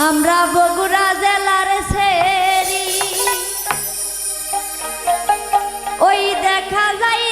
আমরা বগুড়া জেলার সেরি ওই দেখা যায়